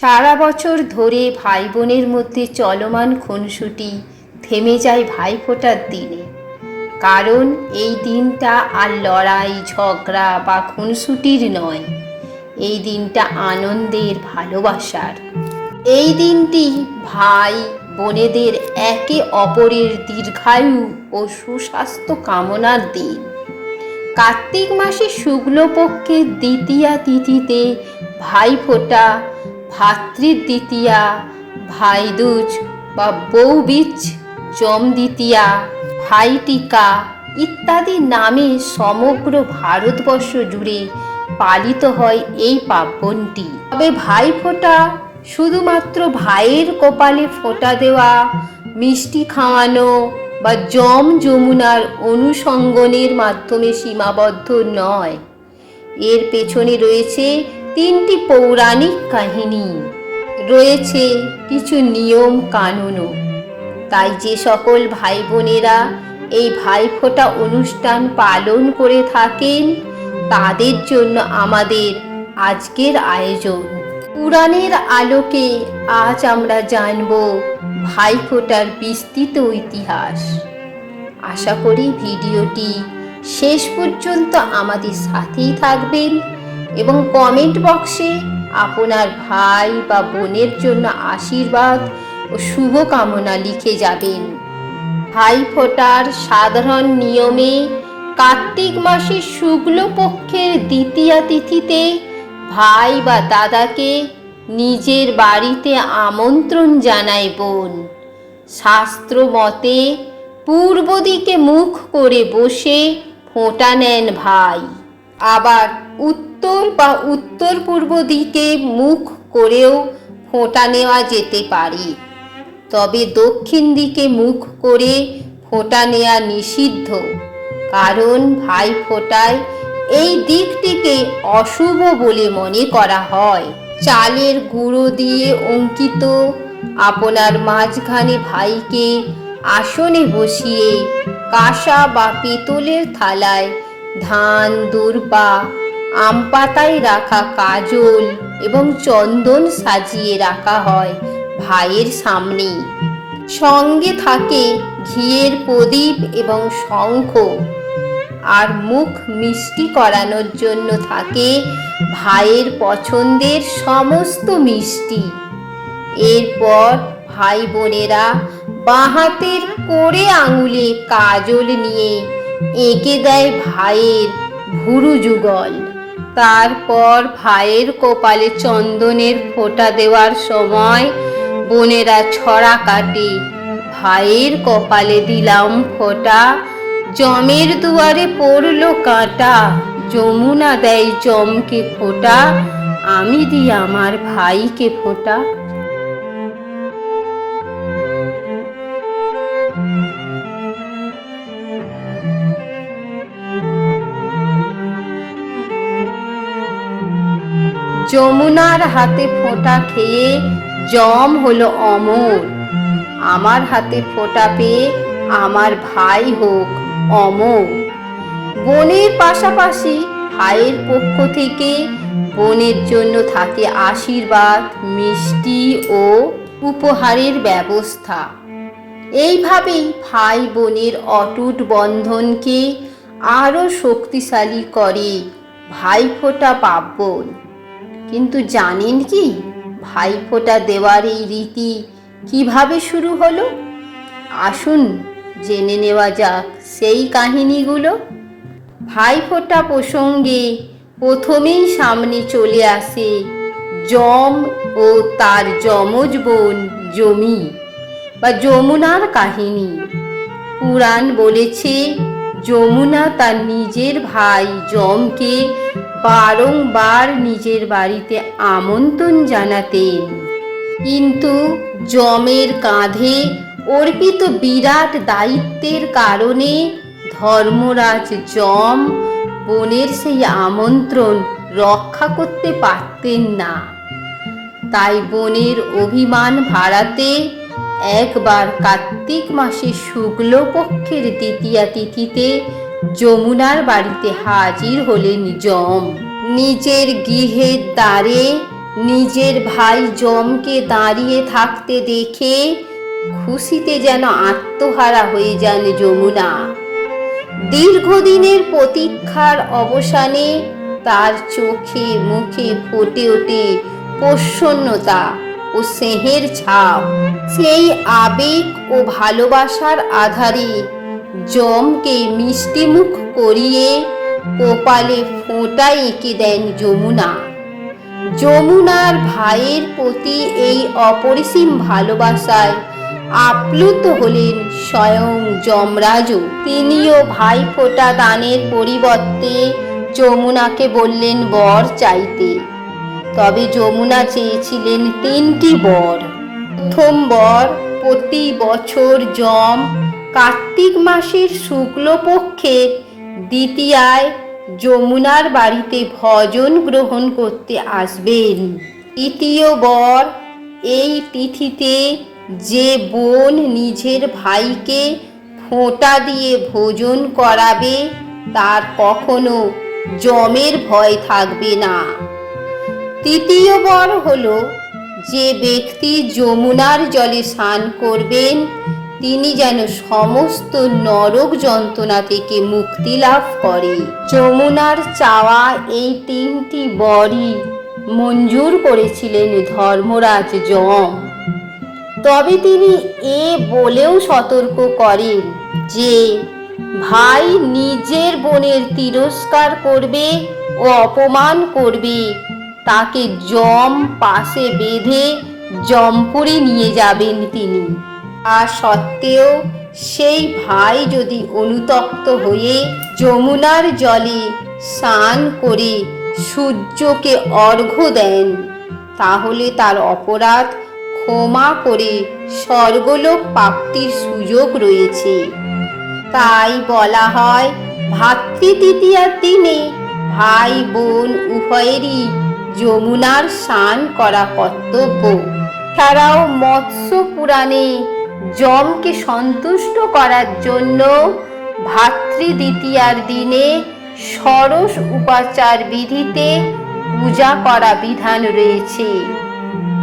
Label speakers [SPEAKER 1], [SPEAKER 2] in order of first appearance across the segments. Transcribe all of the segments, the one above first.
[SPEAKER 1] সারা বছর ধরে ভাই বোনের মধ্যে চলমান খুনসুটি থেমে যায় ভাইফোঁটার দিনে। কারণ এই দিনটা আর লড়াই, ঝগড়া বা খুনসুটির নয়, এই দিনটা আনন্দের, ভালোবাসার। এই দিনটি ভাই বোনেদের একে অপরের দীর্ঘায়ু ও সুস্বাস্থ্য কামনার দিন। কার্তিক মাসে শুক্লপক্ষের দ্বিতীয়া তিথিতে ভাইফোঁটা ভাতৃ দ্বিতীয়া ভাইদুজ বা বৌবীজ জম দ্বিতীয়া ভাইটিকা ইত্যাদি নামে সমগ্র ভারতবর্ষ জুড়ে পালিত হয় এই পার্বণটি। তবে ভাইফোঁটা শুধুমাত্র ভাইয়ের কপালে ফোঁটা দেওয়া, মিষ্টি খাওয়ানো বা জম যমুনার অনুসঙ্গনের মাধ্যমে সীমাবদ্ধ নয়। এর পেছনে রয়েছে তিনটি পৌরাণিক কাহিনী। রয়েছে কিছু নিয়ম কানুনও। তাই যে সকল ভাই বোনেরা এই ভাইফোঁটা অনুষ্ঠান পালন করে থাকেন, তাদের জন্য আমাদের আজকের আয়োজন। পুরাণের আলোকে আজ আমরা জানব ভাইফোঁটার বিস্তৃত ইতিহাস। আশা করি ভিডিওটি শেষ পর্যন্ত আমাদের সাথেই থাকবেন। এবং কমেন্ট বক্সে আপনার ভাই বা বোনের জন্য আশীর্বাদ ও শুভকামনা লিখে যাবেন। ভাই ফোটার সাধারণ নিয়মে কার্তিক মাসের শুক্লপক্ষের দ্বিতীয়া তিথিতে ভাই বা দাদাকে নিজের বাড়িতে আমন্ত্রণ জানায় বোন। শাস্ত্র মতে পূর্ব দিকে মুখ করে বসে ফোঁটা নেন ভাই। আবার উত্তর বা উত্তর পূর্ব দিকে মুখ করেও ফোঁটা নেওয়া যেতে পারে। তবে দক্ষিণ দিকে মুখ করে ফোঁটা নেওয়া নিষিদ্ধ, কারণ ভাই ফোঁটায় এই দিকটিকে অশুভ বলে মনে করা হয়। চালের গুঁড়ো দিয়ে অঙ্কিত আপনার মাঝখানে ভাইকে আসনে বসিয়ে কাঁসা বা পিতলের থালায় ধান, দূর্বা আম পাতায় রাখা কাজল এবং চন্দন সাজিয়ে রাখা হয় ভাইয়ের সামনে সঙ্গে থাকে ঘিয়ের প্রদীপ এবং শঙ্খ। আর মুখ মিষ্টি করানোর জন্য থাকে ভাইয়ের পছন্দের সমস্ত মিষ্টি। এরপর ভাই বোনেরা বাঁহাতের করে আঙুলে কাজল নিয়ে এঁকে দেয় ভাইয়ের ভুরু যুগল। তারপর ভাইয়ের কপালে চন্দনের ফোঁটা দেওয়ার সময় বোনেরা ছড়া কাটি। ভাইয়ের কপালে দিলাম ফোঁটা। জমের দুয়ারে পড়ল কাঁটা। যমুনা দেয় জমকে ফোঁটা। আমি দিই আমার ভাইকে ফোঁটা। যমুনার হাতে ফোঁটা খেয়ে জম হলো অমর। আমার হাতে ফোঁটা পেয়ে আমার ভাই হোক অমর। বোনের পাশাপাশি ভাইয়ের পক্ষ থেকে বোনের জন্য থাকে আশীর্বাদ, মিষ্টি ও উপহারের ব্যবস্থা। এইভাবেই ভাই বোনের অটুট বন্ধনকে আরও শক্তিশালী করে ভাইফোঁটা পার্বণ। কিন্তু জানেন কি, ভাইফোঁটা দেওয়ার এই রীতি কীভাবে শুরু হলো? আসুন জেনে নেওয়া যাক সেই কাহিনীগুলো। ভাইফোঁটা প্রসঙ্গে প্রথমেই সামনে চলে আসে জম ও তার যমজ বোন জমি বা যমুনার কাহিনী। পুরাণ বলেছে যমুনা তার নিজের ভাই যমকে বারংবার নিজের বাড়িতে আমন্ত্রণ জানাতেন। কিন্তু যমের কাঁধে অর্পিত বিরাট দায়িত্বের কারণে ধর্মরাজ যম বোনের সেই আমন্ত্রণ রক্ষা করতে পারতেন না। তাই বোনের অভিমান ভাড়াতে একবার কার্তিক মাসে শুক্লপক্ষের দ্বিতীয়া তিথিতে যমুনার বাড়িতে হাজির হলেন যম নিজের গৃহের দ্বারে নিজের ভাই জমকে দাঁড়িয়ে থাকতে দেখে খুশিতে যেন আত্মহারা হয়ে যান যমুনা। দীর্ঘদিনের প্রতীক্ষার অবসানে তার চোখে মুখে ফুটে ওঠে প্রসন্নতা। ও স্নেহের ছাপ। সেই আবেগ ও ভালোবাসার আধারে জমকে মিষ্টিমুখ করিয়ে কপালে ফোঁটা এঁকে দেন যমুনা। যমুনার ভাইয়ের প্রতি এই অপরিসীম ভালোবাসায় আপ্লুত হলেন স্বয়ং যমরাজও। তিনিও ভাই ফোঁটা দানের পরিবর্তে যমুনাকে বললেন, বর চাইতে। তবে যমুনা চেয়েছিলেন তিনটি বর। প্রথম বর প্রতি বছর জম কার্তিক মাসের শুক্লপক্ষের দ্বিতীয়ায় যমুনার বাড়িতে ভজন গ্রহণ করতে আসবেন। তৃতীয় বর এই তিথিতে যে বোন নিজের ভাইকে ফোঁটা দিয়ে ভোজন করাবে, তার কখনো জমের ভয় থাকবে না। তৃতীয় বর হলো, যে ব্যক্তি যমুনার জলে স্নান করবেন, তিনি যেন সমস্ত নরক যন্ত্রণা থেকে মুক্তি লাভ করে। যমুনার চাওয়া এই তিনটি বরই মঞ্জুর করেছিলেন ধর্মরাজ যম। তবে তিনি এ বলেও সতর্ক করেন যে, ভাই নিজের বোনের তিরস্কার করবে ও অপমান করবে তাকে জম পাশে বেঁধে জমপুরে নিয়ে যাবেন তিনি। আর সত্ত্বেও সেই ভাই যদি অনুতপ্ত হয়ে যমুনার জলে স্নান করে সূর্যকে অর্ঘ্য দেন, তাহলে তার অপরাধ ক্ষমা করে স্বর্গলোক প্রাপ্তির সুযোগ রয়েছে। তাই বলা হয়, ভাতৃতৃতীয়ার দিনে ভাই বোন উভয়েরই যমুনার স্নান করা কর্তব্য। ছাড়াও মৎস্য পুরাণে যমকে সন্তুষ্ট করার জন্য ভাতৃদ্বিতীয়ার দিনে সরস উপাচার বিধিতে পূজা করা বিধান রয়েছে।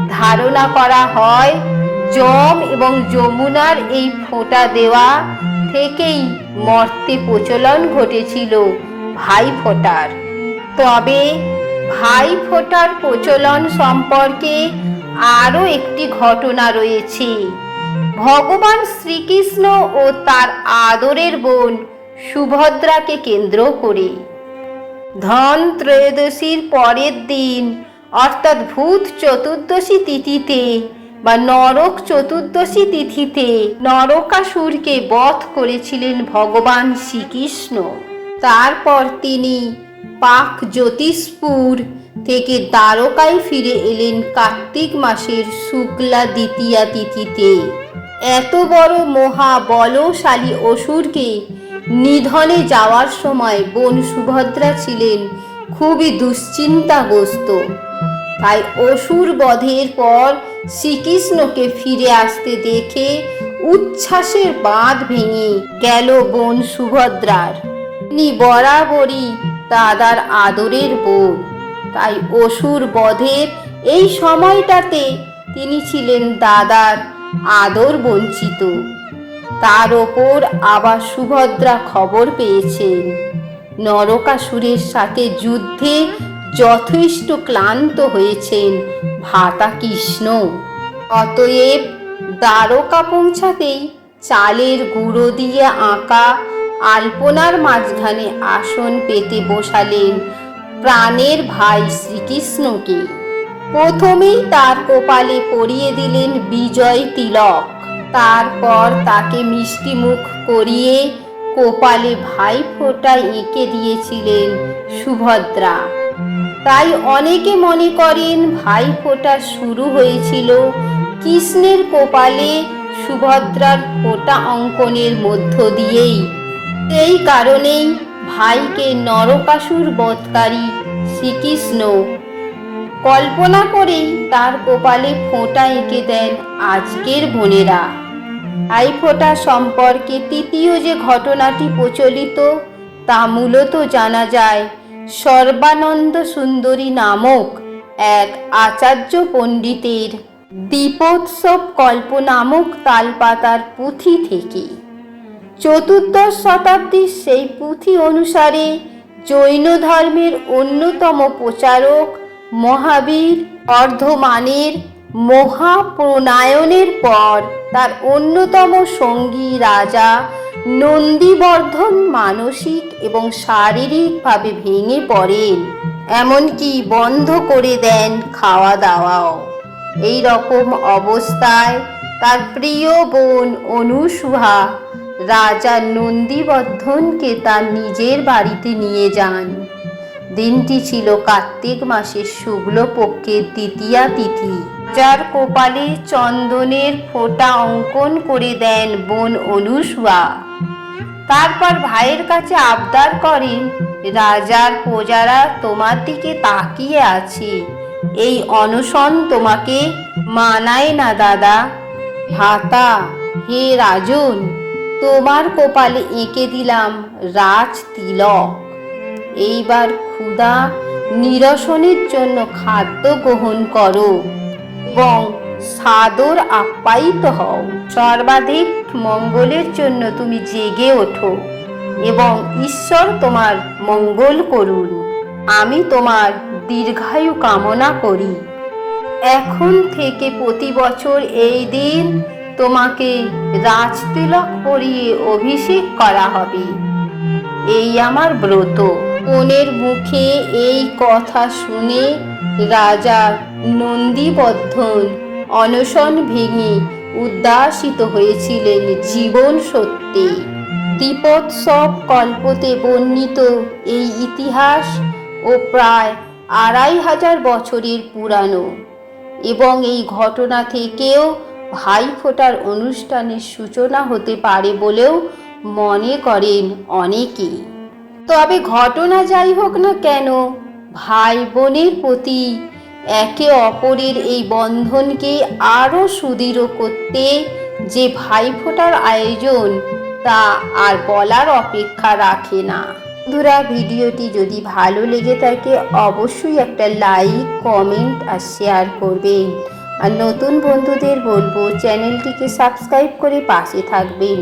[SPEAKER 1] ধারণা করা হয়, যম এবং যমুনার এই ফোঁটা দেওয়া থেকেই মর্তে প্রচলন ঘটেছিল ভাই ফোঁটার। তবে ভাই ফোঁটার প্রচলন সম্পর্কে আরও একটি ঘটনা রয়েছে। ভগবান শ্রীকৃষ্ণ ও তার আদরের বোন সুভদ্রাকে কেন্দ্র করে। ধন ত্রয়োদশীর পরের দিন, অর্থাৎ ভূত চতুর্দশী তিথিতে বা নরক চতুর্দশী তিথিতে নরকাসুরকে বধ করেছিলেন ভগবান শ্রীকৃষ্ণ। তারপর তিনি পাক জ্যোতিষপুর থেকে দ্বারকায় ফিরে এলেন কার্তিক মাসের শুক্লা দ্বিতীয়া তিথিতে। এত বড় মহা বলশালী অসুরকে নিধনে যাওয়ার সময় বোন সুভদ্রা ছিলেন খুবই দুশ্চিন্তাগ্রস্ত। তাই অসুর বধের পর শ্রীকৃষ্ণকে ফিরে আসতে দেখে উচ্ছ্বাসের বাঁধ ভেঙে গেল বোন সুভদ্রার। তিনি বরাবরই দাদার আদরের বোন তাই অসুর বধের এই সময়টাতে তিনি ছিলেন দাদার আদর বঞ্চিত। তার ওপর আবার সুভদ্রা খবর পেয়েছেন। নরকাসুরের সাথে যুদ্ধে যথেষ্ট ক্লান্ত হয়েছেন ভাতা কৃষ্ণ। অতএব দ্বারকা পৌঁছাতেই চালের গুঁড়ো দিয়ে আঁকা আলপনার মাঝখানে আসন পেতে বসালেন প্রাণের ভাই শ্রীকৃষ্ণকে। প্রথমেই তার কপালে পরিয়ে দিলেন বিজয় তিলক। তারপর তাকে মিষ্টি মুখ করিয়ে কপালে ভাই ফোঁটা এঁকে দিয়েছিলেন সুভদ্রা। তাই অনেকে মনে করেন ভাই ফোঁটা শুরু হয়েছিল কৃষ্ণের কপালে সুভদ্রার ফোঁটা অঙ্কনের মধ্য দিয়েই। এই কারণেই ভাইকে নরকাসুর বধকারী শ্রীকৃষ্ণ। কল্পনা করেই তার কপালে ফোঁটা এঁকে দেন আজকের বোনেরা। আই ফোঁটা সম্পর্কে তৃতীয় যে ঘটনাটি প্রচলিত, তা মূলত জানা যায় সর্বানন্দ সুন্দরী নামক এক আচার্য পণ্ডিতের দীপোৎসব কল্প নামক তালপাতার পুঁথি থেকে। চতুর্দশ শতাব্দীর সেই পুঁথি অনুসারে জৈন ধর্মের অন্যতম প্রচারক মহাবীর অর্ধমানের মহাপ্রণায়নের পর তার অন্যতম সঙ্গী রাজা নন্দীবর্ধন মানসিক এবং শারীরিকভাবে ভেঙে পড়েন, এমনকি বন্ধ করে দেন খাওয়া দাওয়াও এই রকম অবস্থায় তার প্রিয় বোন অনুসুহা রাজা নন্দীবর্ধনকে তার নিজের বাড়িতে নিয়ে যান। দিনটি ছিল কার্তিক মাসের শুক্লপক্ষের দ্বিতীয়া তিথি। যার কপালে চন্দনের ফোঁটা অঙ্কন করে দেন বোন অনুসুয়া। তারপর ভাইয়ের কাছে আবদার করেন, রাজার প্রজারা তোমার দিকে তাকিয়ে আছে। এই অনশন তোমাকে মানায় না দাদা। ভাতা হে রাজন তোমার কপালে এঁকে দিলাম রাজ তিলক। এইবার ক্ষুধা নিরসনের জন্য খাদ্য গ্রহণ করো এবং সাদর আপ্যায়িত হও। সর্বাধিক মঙ্গলের জন্য তুমি জেগে ওঠো এবং ঈশ্বর তোমার মঙ্গল করুন। আমি তোমার দীর্ঘায়ু কামনা করি। এখন থেকে প্রতি বছর এই দিন তোমাকে রাজতিলক পরিয়ে অভিষেক করা হবে। এই আমার ব্রত। বোনের মুখে এই কথা শুনে রাজা নন্দীবর্ধন অনশন ভেঙে উদ্দাসিত হয়েছিলেন জীবন সত্যি। দীপোৎসব কল্পতে বর্ণিত এই ইতিহাস ও প্রায় আড়াই হাজার বছরের পুরানো এবং এই ঘটনা থেকেও ভাইফোঁটার অনুষ্ঠানের সূচনা হতে পারে বলেও মনে করেন অনেকেই। তবে ঘটনা যাই হোক না কেন ভাই বোনের প্রতি একে অপরের এই বন্ধনকে আরও সুদৃঢ় করতে যে ভাইফোঁটার আয়োজন, তা আর বলার অপেক্ষা রাখে না। বন্ধুরা, ভিডিওটি যদি ভালো লেগে থাকে, অবশ্যই একটা লাইক, কমেন্ট আর শেয়ার করবেন। আর নতুন বন্ধুদের বলব চ্যানেলটিকে সাবস্ক্রাইব করে পাশে থাকবেন।